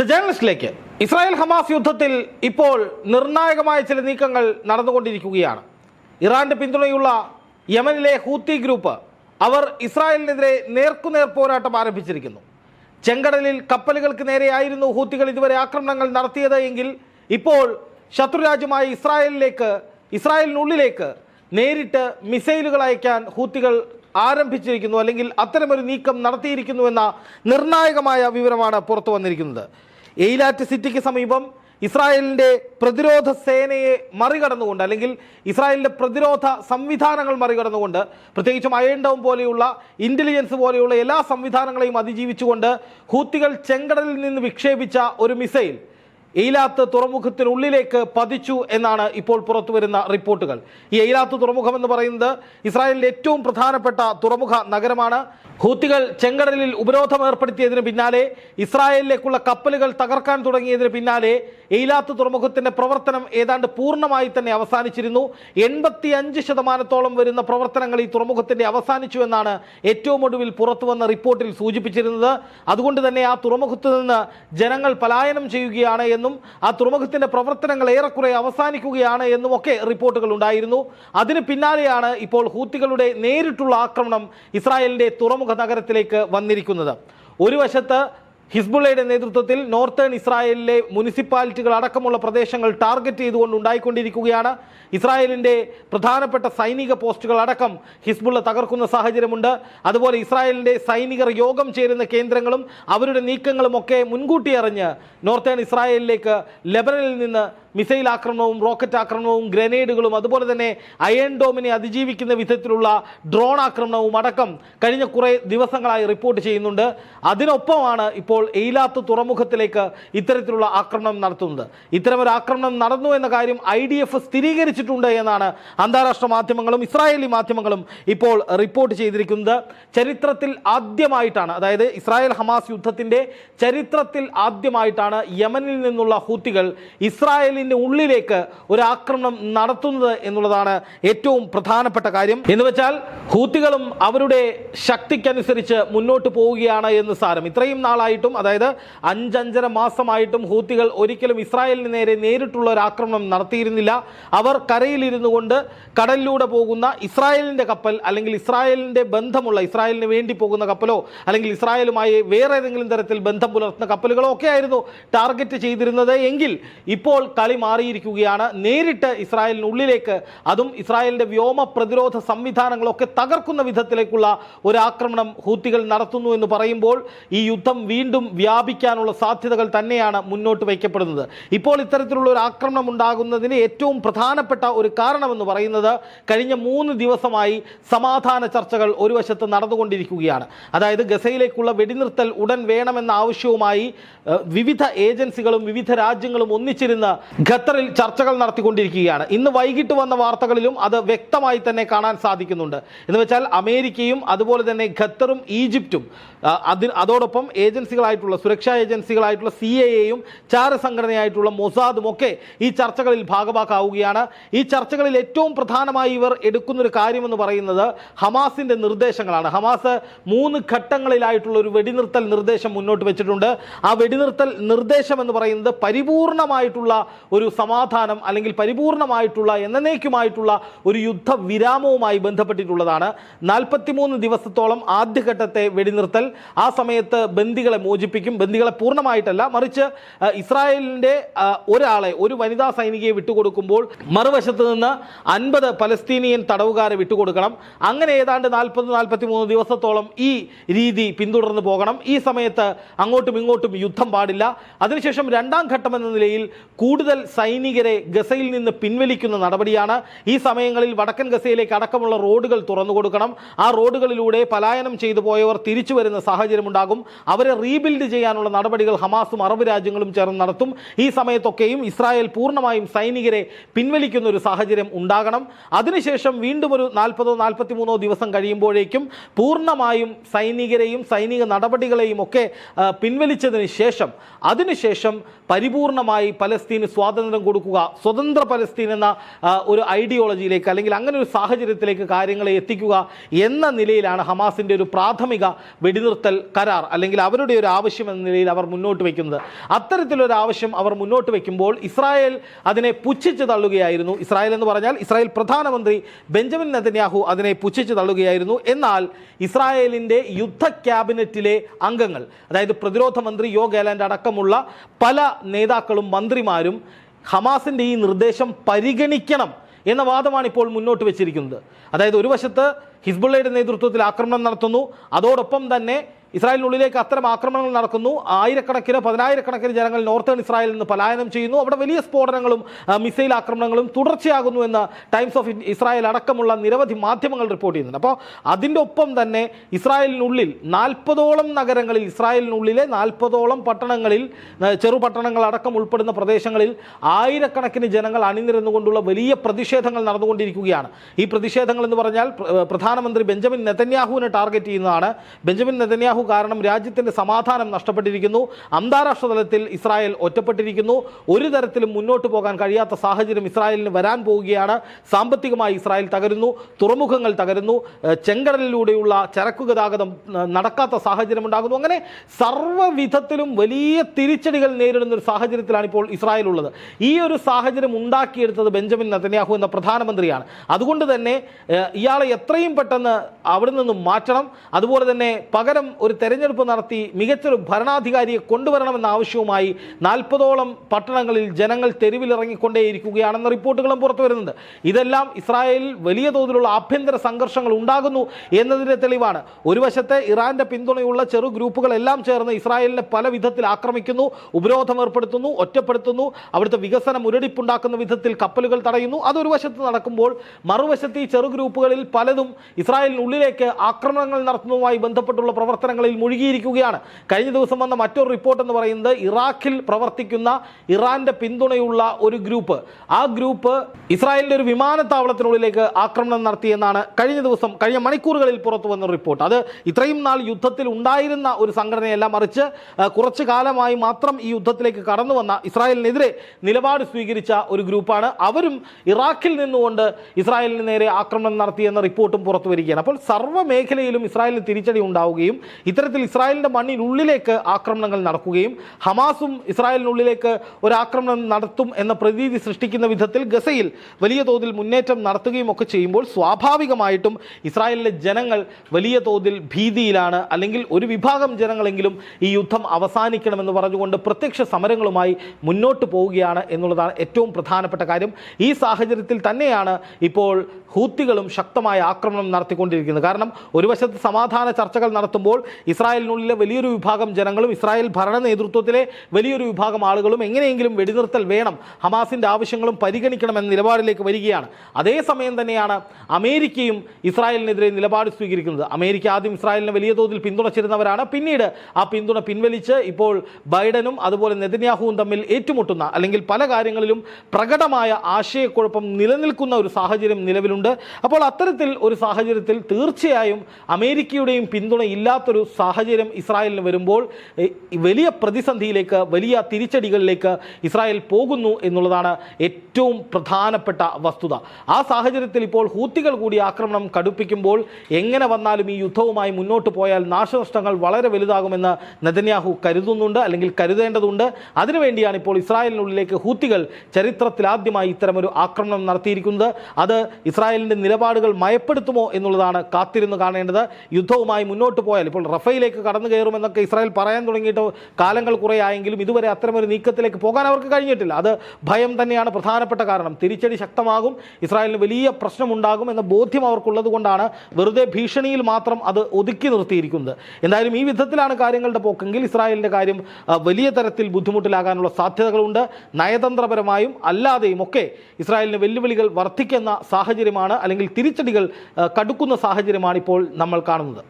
The ജേണലിസ്റ്റിലേക്ക് Israel Hamas യുദ്ധത്തിൽ ഇപ്പോൾ നിർണായകമായ ചില നീക്കങ്ങൾ നടന്നുകൊണ്ടിരിക്കുകയാണ്. ഇറാന്റെ പിന്തുണയുള്ള യമനിലെ ഹൂത്തി ഗ്രൂപ്പ് അവർ ഇസ്രായേലിനെതിരെ നേർക്കുനേർ പോരാട്ടം ആരംഭിച്ചിരിക്കുന്നു. ചെങ്കടലിൽ കപ്പലുകൾക്ക് നേരെയായിരുന്നു ഹൂത്തികൾ ഇതുവരെ ആക്രമണങ്ങൾ നടത്തിയത് എങ്കിൽ ഇപ്പോൾ ശത്രുരാജ്യമായ ഇസ്രായേലിലേക്ക് ഇസ്രായേലിനുള്ളിലേക്ക് നേരിട്ട് മിസൈലുകൾ അയക്കാൻ ഹൂത്തികൾ ആരംഭിച്ചിരിക്കുന്നു അല്ലെങ്കിൽ അത്തരമൊരു നീക്കം നടത്തിയിരിക്കുന്നു എന്ന നിർണായകമായ വിവരമാണ് പുറത്തു വന്നിരിക്കുന്നത്. എയിലാറ്റ് സിറ്റിക്ക് സമീപം ഇസ്രായേലിന്റെ പ്രതിരോധ സേനയെ മറികടന്നുകൊണ്ട് അല്ലെങ്കിൽ ഇസ്രായേലിന്റെ പ്രതിരോധ സംവിധാനങ്ങൾ മറികടന്നുകൊണ്ട് പ്രത്യേകിച്ചും അയണ്ടവും പോലെയുള്ള ഇന്റലിജൻസ് പോലെയുള്ള എല്ലാ സംവിധാനങ്ങളെയും അതിജീവിച്ചുകൊണ്ട് ഹൂത്തികൾ ചെങ്കടലിൽ നിന്ന് വിക്ഷേപിച്ച ഒരു മിസൈൽ എയിലാത്ത് തുറമുഖത്തിനുള്ളിലേക്ക് പതിച്ചു എന്നാണ് ഇപ്പോൾ പുറത്തു വരുന്ന റിപ്പോർട്ടുകൾ. ഈ എയിലാത്ത് തുറമുഖം എന്ന് പറയുന്നത് ഇസ്രായേലിന്റെ ഏറ്റവും പ്രധാനപ്പെട്ട തുറമുഖ നഗരമാണ്. ഹൂത്തികൾ ചെങ്കടലിൽ ഉപരോധം ഏർപ്പെടുത്തിയതിന് പിന്നാലെ ഇസ്രായേലിലേക്കുള്ള കപ്പലുകൾ തകർക്കാൻ തുടങ്ങിയതിന് പിന്നാലെ എയിലാത്ത് തുറമുഖത്തിന്റെ പ്രവർത്തനം ഏതാണ്ട് പൂർണമായി തന്നെ അവസാനിച്ചിരുന്നു. എൺപത്തി അഞ്ച് ശതമാനത്തോളം വരുന്ന പ്രവർത്തനങ്ങൾ ഈ തുറമുഖത്തിന്റെ അവസാനിച്ചു എന്നാണ് ഏറ്റവും ഒടുവിൽ പുറത്തു വന്ന റിപ്പോർട്ടിൽ സൂചിപ്പിച്ചിരുന്നത്. അതുകൊണ്ട് തന്നെ ആ തുറമുഖത്ത് നിന്ന് ജനങ്ങൾ പലായനം ചെയ്യുകയാണ് എന്നും ആ തുറമുഖത്തിന്റെ പ്രവർത്തനങ്ങൾ ഏറെക്കുറെ അവസാനിക്കുകയാണ് എന്നും ഒക്കെ റിപ്പോർട്ടുകൾ ഉണ്ടായിരുന്നു. അതിന് പിന്നാലെയാണ് ഇപ്പോൾ ഹൂത്തികളുടെ നേരിട്ടുള്ള ആക്രമണം ഇസ്രായേലിന്റെ തുറമുഖ നഗരത്തിലേക്ക് വന്നിരിക്കുന്നത്. ഒരു വശത്ത് ഹിസ്ബുള്ളയുടെ നേതൃത്വത്തിൽ നോർത്തേൺ ഇസ്രായേലിലെ മുനിസിപ്പാലിറ്റികൾ അടക്കമുള്ള പ്രദേശങ്ങൾ ടാർഗറ്റ് ചെയ്തുകൊണ്ട് ഉണ്ടായിക്കൊണ്ടിരിക്കുകയാണ്. ഇസ്രായേലിന്റെ പ്രധാനപ്പെട്ട സൈനിക പോസ്റ്റുകൾ അടക്കം ഹിസ്ബുള്ള തകർക്കുന്ന സാഹചര്യമുണ്ട്. അതുപോലെ ഇസ്രായേലിന്റെ സൈനികർ യോഗം ചേരുന്ന കേന്ദ്രങ്ങളും അവരുടെ നീക്കങ്ങളും ഒക്കെ മുൻകൂട്ടി അറിഞ്ഞ് നോർത്തേൺ ഇസ്രായേലിലേക്ക് ലെബനനിൽ നിന്ന് മിസൈൽ ആക്രമണവും റോക്കറ്റ് ആക്രമണവും ഗ്രനേഡുകളും അതുപോലെ തന്നെ അയൺ ഡോമിനെ അതിജീവിക്കുന്ന വിധത്തിലുള്ള ഡ്രോൺ ആക്രമണവും അടക്കം കഴിഞ്ഞ കുറേ ദിവസങ്ങളായി റിപ്പോർട്ട് ചെയ്യുന്നുണ്ട്. അതിനൊപ്പമാണ് ഇപ്പോൾ എയിലാത്ത് തുറമുഖത്തിലേക്ക് ഇത്തരത്തിലുള്ള ആക്രമണം നടത്തുന്നത്. ഇത്തരമൊരു ആക്രമണം നടന്നു എന്ന കാര്യം ഐ ഡി എഫ് സ്ഥിരീകരിച്ചിട്ടുണ്ട് എന്നാണ് അന്താരാഷ്ട്ര മാധ്യമങ്ങളും ഇസ്രായേലി മാധ്യമങ്ങളും ഇപ്പോൾ റിപ്പോർട്ട് ചെയ്തിരിക്കുന്നത്. ചരിത്രത്തിൽ ആദ്യമായിട്ടാണ് അതായത് ഇസ്രായേൽ ഹമാസ് യുദ്ധത്തിന്റെ ചരിത്രത്തിൽ ആദ്യമായിട്ടാണ് യമനിൽ നിന്നുള്ള ഹൂത്തികൾ ഇസ്രായേലിന്റെ ഉള്ളിലേക്ക് ഒരു ആക്രമണം നടത്തുന്നത് എന്നുള്ളതാണ് ഏറ്റവും പ്രധാനപ്പെട്ട കാര്യം. എന്ന് വെച്ചാൽ ഹൂത്തികളും അവരുടെ ശക്തിക്കനുസരിച്ച് മുന്നോട്ട് പോവുകയാണ് എന്ന് സാരം. ഇത്രയും നാളായിട്ടും അതായത് അഞ്ചഞ്ചര മാസമായിട്ടും ഹൂത്തികൾ ഒരിക്കലും ഇസ്രായേലിന് നേരെ നേരിട്ടുള്ള ഒരു ആക്രമണം നടത്തിയിരുന്നില്ല. അവർ കരയിലിരുന്നു കൊണ്ട് കടലിലൂടെ പോകുന്ന ഇസ്രായേലിന്റെ കപ്പൽ അല്ലെങ്കിൽ ഇസ്രായേലിന്റെ ബന്ധമുള്ള ഇസ്രായേലിന് വേണ്ടി പോകുന്ന കപ്പലോ അല്ലെങ്കിൽ ഇസ്രായേലുമായി വേറെ ഏതെങ്കിലും തരത്തിൽ ബന്ധം പുലർത്തുന്ന കപ്പലുകളോ ഒക്കെ ആയിരുന്നു ടാർഗറ്റ് ചെയ്തിരുന്നത്. എങ്കിൽ ഇപ്പോൾ കളി മാറിയിരിക്കുകയാണ്. നേരിട്ട് ഇസ്രായേലിനുള്ളിലേക്ക് അതും ഇസ്രായേലിന്റെ വ്യോമ പ്രതിരോധ സംവിധാനങ്ങളൊക്കെ തകർക്കുന്ന വിധത്തിലേക്കുള്ള ഒരു ആക്രമണം ഹൂത്തികൾ നടത്തുന്നു എന്ന് പറയുമ്പോൾ ഈ യുദ്ധം വീണ്ടും വ്യാപിക്കാനുള്ള സാധ്യതകൾ തന്നെയാണ് മുന്നോട്ട് വയ്ക്കപ്പെടുന്നത്. ഇപ്പോൾ ഇത്തരത്തിലുള്ള ഒരു ആക്രമണം ഉണ്ടാകുന്നതിന് ഏറ്റവും പ്രധാനപ്പെട്ട ഒരു കാരണമെന്ന് പറയുന്നത് കഴിഞ്ഞ മൂന്ന് ദിവസമായി സമാധാന ചർച്ചകൾ ഒരു വശത്ത് നടന്നുകൊണ്ടിരിക്കുകയാണ്. അതായത് ഗസയിലേക്കുള്ള വെടിനിർത്തൽ ഉടൻ വേണമെന്ന ആവശ്യവുമായി വിവിധ ഏജൻസികളും വിവിധ രാജ്യങ്ങളും ഒന്നിച്ചിരുന്ന് ഖത്തറിൽ ചർച്ചകൾ നടത്തിക്കൊണ്ടിരിക്കുകയാണ്. ഇന്ന് വൈകിട്ട് വന്ന വാർത്തകളിലും അത് വ്യക്തമായി തന്നെ കാണാൻ സാധിക്കുന്നുണ്ട്. എന്ന് വെച്ചാൽ അമേരിക്കയും അതുപോലെ തന്നെ ഖത്തറും ഈജിപ്തും അതിന് അതോടൊപ്പം ഏജൻസികളായിട്ടുള്ള സുരക്ഷാ ഏജൻസികളായിട്ടുള്ള സി എ എയും ചാരസംഘടനയായിട്ടുള്ള മൊസാദും ഒക്കെ ഈ ചർച്ചകളിൽ ഭാഗമാക്കാവുകയാണ് ഈ ചർച്ചകളിൽ ഏറ്റവും പ്രധാനമായി ഇവർ എടുക്കുന്നൊരു കാര്യമെന്ന് പറയുന്നത് ഹമാസിന്റെ നിർദ്ദേശങ്ങളാണ്. ഹമാസ് മൂന്ന് ഘട്ടങ്ങളിലായിട്ടുള്ള ഒരു വെടിനിർത്തൽ നിർദ്ദേശം മുന്നോട്ട് വെച്ചിട്ടുണ്ട്. ആ വെടിനിർത്തൽ നിർദ്ദേശം എന്ന് പറയുന്നത് പരിപൂർണമായിട്ടുള്ള ഒരു സമാധാനം അല്ലെങ്കിൽ പരിപൂർണമായിട്ടുള്ള എന്നേക്കുമായിട്ടുള്ള ഒരു യുദ്ധവിരാമവുമായി ബന്ധപ്പെട്ടിട്ടുള്ളതാണ്. നാൽപ്പത്തിമൂന്ന് ദിവസത്തോളം ആദ്യഘട്ടത്തെ വെടിനിർത്തൽ. ആ സമയത്ത് ബന്ദികളെ മോചിപ്പിക്കും. ബന്ദികളെ പൂർണമായിട്ടല്ല മറിച്ച് ഇസ്രായേലിന്റെ ഒരാളെ ഒരു വനിതാ സൈനികയെ വിട്ടുകൊടുക്കുമ്പോൾ മറുവശത്ത് നിന്ന് അൻപത് പലസ്തീനിയൻ തടവുകാരെ വിട്ടുകൊടുക്കണം. അങ്ങനെ ഏതാണ്ട് നാൽപ്പത് നാൽപ്പത്തി മൂന്ന് ദിവസത്തോളം ഈ രീതി പിന്തുടർന്നു പോകണം. ഈ സമയത്ത് അങ്ങോട്ടും ഇങ്ങോട്ടും യുദ്ധം പാടില്ല. അതിനുശേഷം രണ്ടാം ഘട്ടം എന്ന നിലയിൽ കൂടുതൽ സൈനികരെ ഗസയിൽ നിന്ന് പിൻവലിക്കുന്ന നടപടിയാണ് ഈ സമയങ്ങളിൽ വടക്കൻ ഗസയിലേക്ക് അടക്കമുള്ള റോഡുകൾ തുറന്നു കൊടുക്കണം. ആ റോഡുകളിലൂടെ പലായനം ചെയ്തു പോയവർ തിരിച്ചു വരുന്ന സാഹചര്യമുണ്ടാകും. അവരെ റീബിൽഡ് ചെയ്യാനുള്ള നടപടികൾ ഹമാസും അറബ് രാജ്യങ്ങളും ചേർന്ന് നടത്തും. ഈ സമയത്തൊക്കെയും ഇസ്രായേൽ പൂർണമായും സൈനികരെ പിൻവലിക്കുന്ന ഒരു സാഹചര്യം ഉണ്ടാകണം. അതിനുശേഷം വീണ്ടും ഒരു നാൽപ്പതോ നാൽപ്പത്തിമൂന്നോ ദിവസം കഴിയുമ്പോഴേക്കും പൂർണമായും സൈനികരെയും സൈനിക നടപടികളെയും ഒക്കെ പിൻവലിച്ചതിന് ശേഷം അതിനുശേഷം പരിപൂർണമായി പലസ്തീന് സ്വാതന്ത്ര്യം സ്വാതന്ത്ര്യം കൊടുക്കുക സ്വതന്ത്ര പലസ്തീൻ എന്ന ഒരു ഐഡിയോളജിയിലേക്ക് അല്ലെങ്കിൽ അങ്ങനെ ഒരു സാഹചര്യത്തിലേക്ക് കാര്യങ്ങളെ എത്തിക്കുക എന്ന നിലയിലാണ് ഹമാസിന്റെ ഒരു പ്രാഥമിക വെടിനിർത്തൽ കരാർ അല്ലെങ്കിൽ അവരുടെ ഒരു ആവശ്യം എന്ന നിലയിൽ അവർ മുന്നോട്ട് വയ്ക്കുന്നത്. അത്തരത്തിലൊരു ആവശ്യം അവർ മുന്നോട്ട് വയ്ക്കുമ്പോൾ ഇസ്രായേൽ അതിനെ പുച്ഛിച്ച് തള്ളുകയായിരുന്നു. ഇസ്രായേൽ എന്ന് പറഞ്ഞാൽ ഇസ്രായേൽ പ്രധാനമന്ത്രി ബെഞ്ചമിൻ നെതന്യാഹു അതിനെ പുച്ഛിച്ച് തള്ളുകയായിരുന്നു. എന്നാൽ ഇസ്രായേലിന്റെ യുദ്ധ ക്യാബിനറ്റിലെ അംഗങ്ങൾ അതായത് പ്രതിരോധ മന്ത്രി യോ ഗാലാൻഡ് അടക്കമുള്ള പല നേതാക്കളും മന്ത്രിമാരും ഹമാസിന്റെ ഈ നിർദ്ദേശം പരിഗണിക്കണം എന്ന വാദമാണ് ഇപ്പോൾ മുന്നോട്ട് വെച്ചിരിക്കുന്നത്. അതായത് ഒരു വശത്ത് ഹിസ്ബുള്ളയുടെ നേതൃത്വത്തിൽ ആക്രമണം നടത്തുന്നു അതോടൊപ്പം തന്നെ ഇസ്രായേലിനുള്ളിലേക്ക് അത്തരം ആക്രമണങ്ങൾ നടക്കുന്നു. ആയിരക്കണക്കിന് പതിനായിരക്കണക്കിന് ജനങ്ങൾ നോർത്തേൺ ഇസ്രായേലിൽ നിന്ന് പലായനം ചെയ്യുന്നു. അവിടെ വലിയ സ്ഫോടനങ്ങളും മിസൈൽ ആക്രമണങ്ങളും തുടർച്ചയാകുന്നു എന്ന് ടൈംസ് ഓഫ് ഇസ്രായേൽ അടക്കമുള്ള നിരവധി മാധ്യമങ്ങൾ റിപ്പോർട്ട് ചെയ്യുന്നുണ്ട്. അപ്പോൾ അതിന്റെ ഒപ്പം തന്നെ ഇസ്രായേലിനുള്ളിൽ നാൽപ്പതോളം നഗരങ്ങളിൽ ഇസ്രായേലിനുള്ളിലെ നാൽപ്പതോളം പട്ടണങ്ങളിൽ ചെറു ചെറുപട്ടണങ്ങൾ അടക്കം ഉൾപ്പെടുന്ന പ്രദേശങ്ങളിൽ ആയിരക്കണക്കിന് ജനങ്ങൾ അണിനിരന്നുകൊണ്ടുള്ള വലിയ പ്രതിഷേധങ്ങൾ നടന്നുകൊണ്ടിരിക്കുകയാണ്. ഈ പ്രതിഷേധങ്ങൾ എന്ന് പറഞ്ഞാൽ പ്രധാനമന്ത്രി ബെഞ്ചമിൻ നെതന്യാഹുവിനെ ടാർഗറ്റ് ചെയ്യുന്നതാണ്. ബെഞ്ചമിൻ നെതന്യാഹു കാരണം രാജ്യത്തിന്റെ സമാധാനം നഷ്ടപ്പെട്ടിരിക്കുന്നു. അന്താരാഷ്ട്ര തലത്തിൽ ഇസ്രായേൽ ഒറ്റപ്പെട്ടിരിക്കുന്നു. ഒരു തരത്തിലും മുന്നോട്ട് പോകാൻ കഴിയാത്ത സാഹചര്യം ഇസ്രായേലിന് വരാൻ പോവുകയാണ്. സാമ്പത്തികമായി ഇസ്രായേൽ തകരുന്നു. തുറമുഖങ്ങൾ തകരുന്നു. ചെങ്കടലിലൂടെയുള്ള ചരക്കു ഗതാഗതം നടക്കാത്ത സാഹചര്യം ഉണ്ടാകുന്നു. അങ്ങനെ സർവവിധത്തിലും വലിയ തിരിച്ചടികൾ നേരിടുന്ന ഒരു സാഹചര്യത്തിലാണ് ഇപ്പോൾ ഇസ്രായേൽ ഉള്ളത്. ഈ ഒരു സാഹചര്യം ഉണ്ടാക്കിയെടുത്തത് ബെഞ്ചമിൻ നെതന്യാഹു എന്ന പ്രധാനമന്ത്രിയാണ്. അതുകൊണ്ട് തന്നെ ഇയാളെ എത്രയും പെട്ടെന്ന് അവിടെ നിന്നും മാറ്റണം. അതുപോലെ തന്നെ പകരം ഒരു തെരഞ്ഞെടുപ്പ് നടത്തി മികച്ചൊരു ഭരണാധികാരിയെ കൊണ്ടുവരണമെന്ന ആവശ്യവുമായി നാൽപ്പതോളം പട്ടണങ്ങളിൽ ജനങ്ങൾ തെരുവിലിറങ്ങിക്കൊണ്ടേയിരിക്കുകയാണെന്ന റിപ്പോർട്ടുകളും പുറത്തു വരുന്നുണ്ട്. ഇതെല്ലാം ഇസ്രായേലിൽ വലിയ തോതിലുള്ള ആഭ്യന്തര സംഘർഷങ്ങൾ ഉണ്ടാകുന്നു എന്നതിന്റെ തെളിവാണ്. ഒരു വശത്തെ ഇറാന്റെ പിന്തുണയുള്ള ചെറു ഗ്രൂപ്പുകളെല്ലാം ചേർന്ന് ഇസ്രായേലിനെ പല വിധത്തിൽ ആക്രമിക്കുന്നു ഉപരോധം ഏർപ്പെടുത്തുന്നു ഒറ്റപ്പെടുത്തുന്നു അവിടുത്തെ വികസനം മുരടിപ്പുണ്ടാക്കുന്ന വിധത്തിൽ കപ്പലുകൾ തടയുന്നു. അതൊരു വശത്ത് നടക്കുമ്പോൾ മറുവശത്ത് ഈ ചെറു ഗ്രൂപ്പുകളിൽ പലതും ഇസ്രായേലിനുള്ളിലേക്ക് ആക്രമണങ്ങൾ നടത്തുന്നതുമായി ബന്ധപ്പെട്ടുള്ള പ്രവർത്തനങ്ങളിൽ മുഴുകിയിരിക്കുകയാണ്. കഴിഞ്ഞ ദിവസം വന്ന മറ്റൊരു റിപ്പോർട്ട് എന്ന് പറയുന്നത് ഇറാഖിൽ പ്രവർത്തിക്കുന്ന ഇറാന്റെ പിന്തുണയുള്ള ഒരു ഗ്രൂപ്പ്. ആ ഗ്രൂപ്പ് ഇസ്രായേലിന്റെ ഒരു വിമാനത്താവളത്തിനുള്ളിലേക്ക് ആക്രമണം നടത്തിയെന്നാണ് കഴിഞ്ഞ ദിവസം കഴിഞ്ഞ മണിക്കൂറുകളിൽ പുറത്തു വന്ന റിപ്പോർട്ട്. അത് ഇത്രയും നാൾ യുദ്ധത്തിൽ ഉണ്ടായിരുന്ന ഒരു സംഘടനയല്ല മറിച്ച് കുറച്ചു കാലമായി മാത്രം ഈ യുദ്ധത്തിലേക്ക് കടന്നു വന്ന ഇസ്രായേലിനെതിരെ നിലപാട് സ്വീകരിച്ച ഒരു ഗ്രൂപ്പാണ്. അവരും ഇറാഖിൽ നിന്നുകൊണ്ട് ഇസ്രായേലിന് നേരെ ആക്രമണം നടത്തിയെന്ന റിപ്പോർട്ടും പുറത്തു വരികയാണ്. അപ്പോൾ സർവ മേഖലയിലും ഇസ്രായേലിന് തിരിച്ചടി ഉണ്ടാവുകയും ഇത്തരത്തിൽ ഇസ്രായേലിന്റെ മണ്ണിനുള്ളിലേക്ക് ആക്രമണങ്ങൾ നടക്കുകയും ഹമാസും ഇസ്രായേലിനുള്ളിലേക്ക് ഒരു ആക്രമണം നടത്തും എന്ന പ്രതീതി സൃഷ്ടിക്കുന്ന വിധത്തിൽ ഗസയിൽ വലിയ തോതിൽ മുന്നേറ്റം നടത്തുകയും ഒക്കെ ചെയ്യുമ്പോൾ സ്വാഭാവികമായിട്ടും ഇസ്രായേലിലെ ജനങ്ങൾ വലിയ തോതിൽ ഭീതിയിലാണ്. അല്ലെങ്കിൽ ഒരു വിഭാഗം ജനങ്ങളെങ്കിലും ഈ യുദ്ധം അവസാനിക്കണമെന്ന് പറഞ്ഞുകൊണ്ട് പ്രത്യക്ഷ സമരങ്ങളുമായി മുന്നോട്ട് പോവുകയാണ് എന്നുള്ളതാണ് ഏറ്റവും പ്രധാനപ്പെട്ട കാര്യം. ഈ സാഹചര്യത്തിൽ തന്നെയാണ് ഇപ്പോൾ ഹൂത്തികളും ശക്തമായ ആക്രമണം നടത്തിക്കൊണ്ടിരിക്കുന്നത്. കാരണം ഒരു വശത്ത് സമാധാന ചർച്ചകൾ നടത്തുമ്പോൾ ഇസ്രായേലിനുള്ളിലെ വലിയൊരു വിഭാഗം ജനങ്ങളും ഇസ്രായേൽ ഭരണ നേതൃത്വത്തിലെ വലിയൊരു വിഭാഗം ആളുകളും എങ്ങനെയെങ്കിലും വെടിനിർത്തൽ വേണം ഹമാസിന്റെ ആവശ്യങ്ങളും പരിഗണിക്കണമെന്ന നിലപാടിലേക്ക് വരികയാണ്. അതേസമയം തന്നെയാണ് അമേരിക്കയും ഇസ്രായേലിനെതിരെ നിലപാട് സ്വീകരിക്കുന്നത്. അമേരിക്ക ആദ്യം ഇസ്രായേലിനെ വലിയ തോതിൽ പിന്തുണച്ചിരുന്നവരാണ്. പിന്നീട് ആ പിന്തുണ പിൻവലിച്ച് ഇപ്പോൾ ബൈഡനും അതുപോലെ നെതന്യാഹുവും തമ്മിൽ ഏറ്റുമുട്ടുന്ന അല്ലെങ്കിൽ പല കാര്യങ്ങളിലും പ്രകടമായ ആശയക്കുഴപ്പം നിലനിൽക്കുന്ന ഒരു സാഹചര്യം നിലവിലുണ്ട്. അപ്പോൾ അത്തരത്തിൽ ഒരു സാഹചര്യത്തിൽ തീർച്ചയായും അമേരിക്കയുടെയും പിന്തുണ ഇല്ലാത്തൊരു സാഹചര്യം ഇസ്രായേലിന് വരുമ്പോൾ വലിയ പ്രതിസന്ധിയിലേക്ക് വലിയ തിരിച്ചടികളിലേക്ക് ഇസ്രായേൽ പോകുന്നു എന്നുള്ളതാണ് ഏറ്റവും പ്രധാനപ്പെട്ട വസ്തുത. ആ സാഹചര്യത്തിൽ ഇപ്പോൾ ഹൂത്തികൾ കൂടി ആക്രമണം കടുപ്പിക്കുമ്പോൾ എങ്ങനെ വന്നാലും ഈ യുദ്ധവുമായി മുന്നോട്ട് പോയാൽ നാശനഷ്ടങ്ങൾ വളരെ വലുതാകുമെന്ന് നെതന്യാഹു കരുതുന്നുണ്ട് അല്ലെങ്കിൽ കരുതേണ്ടതുണ്ട്. അതിനുവേണ്ടിയാണ് ഇപ്പോൾ ഇസ്രായേലിനുള്ളിലേക്ക് ഹൂത്തികൾ ചരിത്രത്തിലാദ്യമായി ഇത്തരമൊരു ആക്രമണം നടത്തിയിരിക്കുന്നത്. അത് ഇസ്രായേലിന്റെ നിലപാടുകൾ മയപ്പെടുത്തുമോ എന്നുള്ളതാണ് കാത്തിരുന്ന് കാണേണ്ടത്. യുദ്ധവുമായി മുന്നോട്ട് പോയാൽ ഇപ്പോൾ റഫയിലേക്ക് കടന്നു കയറുമെന്നൊക്കെ ഇസ്രായേൽ പറയാൻ തുടങ്ങിയിട്ട് കാലങ്ങൾ കുറേ ആയെങ്കിലും ഇതുവരെ അത്തരമൊരു നീക്കത്തിലേക്ക് പോകാൻ അവർക്ക് കഴിഞ്ഞിട്ടില്ല. അത് ഭയം തന്നെയാണ് പ്രധാനപ്പെട്ട കാരണം. തിരിച്ചടി ശക്തമാകും. ഇസ്രായേലിന് വലിയ പ്രശ്നമുണ്ടാകും എന്ന ബോധ്യം അവർക്കുള്ളത് കൊണ്ടാണ് വെറുതെ ഭീഷണിയിൽ മാത്രം അത് ഒതുക്കി നിർത്തിയിരിക്കുന്നത്. എന്തായാലും ഈ വിധത്തിലാണ് കാര്യങ്ങളുടെ പോക്കെങ്കിൽ ഇസ്രായേലിന്റെ കാര്യം വലിയ തരത്തിൽ ബുദ്ധിമുട്ടിലാകാനുള്ള സാധ്യതകളുണ്ട്. നയതന്ത്രപരമായും അല്ലാതെയും ഒക്കെ ഇസ്രായേലിന് വെല്ലുവിളികൾ വർദ്ധിക്കുന്ന സാഹചര്യമാണ് അല്ലെങ്കിൽ തിരിച്ചടികൾ കടുക്കുന്ന സാഹചര്യമാണ് ഇപ്പോൾ നമ്മൾ കാണുന്നത്.